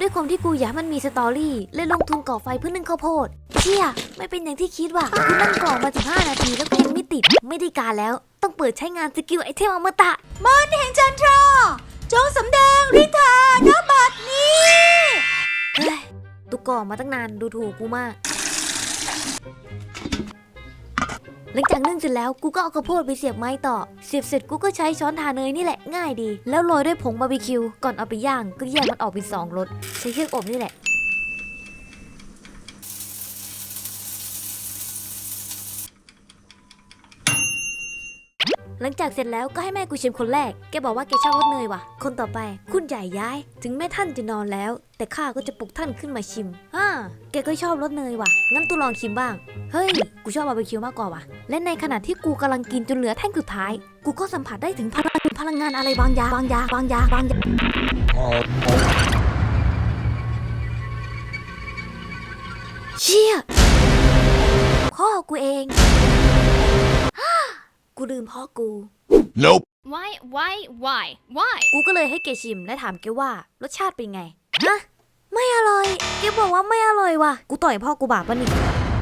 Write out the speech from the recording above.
ด้วยความที่กูอยากมันมีสตอรี่เลยลงทุนก่อไฟเพื่อนึ่งข้าวโพดเชี่ยไม่เป็นอย่างที่คิดว่ะกูนั่งก่อมาสิบห้านาทีแล้วก็ยังไม่ติดไม่ได้การแล้ว ต้องเปิดใช้งานสกิลไอเทมอมตะมอนแห่งจันทราจงสำแดงฤทธาณบัดนี้เฮ้ตุกก่อมาตั้งนานดูถูกกูมาก ลังจากนึ่งเสร็จแล้วกูก็เอาข้าวโพดไปเสียบไม้ต่อ เสียบเสร็จกูก็ใช้ช้อนทาเนยนี่แหละง่ายดี แล้วโรยด้วยผงบาร์บีคิวก่อนเอาไปย่างก็แยกมันออกเป็นสองรสใช้เครื่องอบนี่แหละ หลังจากเสร็จแล้วก็ให้แม่กูชิมคนแรก แกบอกว่าแกชอบรสเนยว่ะ คนต่อไปคุณใหญ่ย้าย ถึงแม่ท่านจะนอนแล้ว แต่ข้าก็จะปลุกท่านขึ้นมาชิมอ่าแกก็ชอบรสเนยว่ะ งั้นตูลองชิมบ้าง เฮ้ย กูชอบบาร์บีคิวมากกว่าว่ะ และในขณะที่กูกำลังกินจนเหลือแท่งสุดท้าย กูก็สัมผัสได้ถึงพลังพลังงานอะไรบางอย่างบางอย่างบางอย่างบางอย่างเชี่ยพ่อกูเอง มพ่อกู Nope. Why, why, why, why? กูก็เลยให้แกชิมและถามแกว่ารสชาติเป็นไง ฮะ ไม่อร่อย แกบอกว่าไม่อร่อยว่ะ กูต่อยพ่อกูบาปปะนี่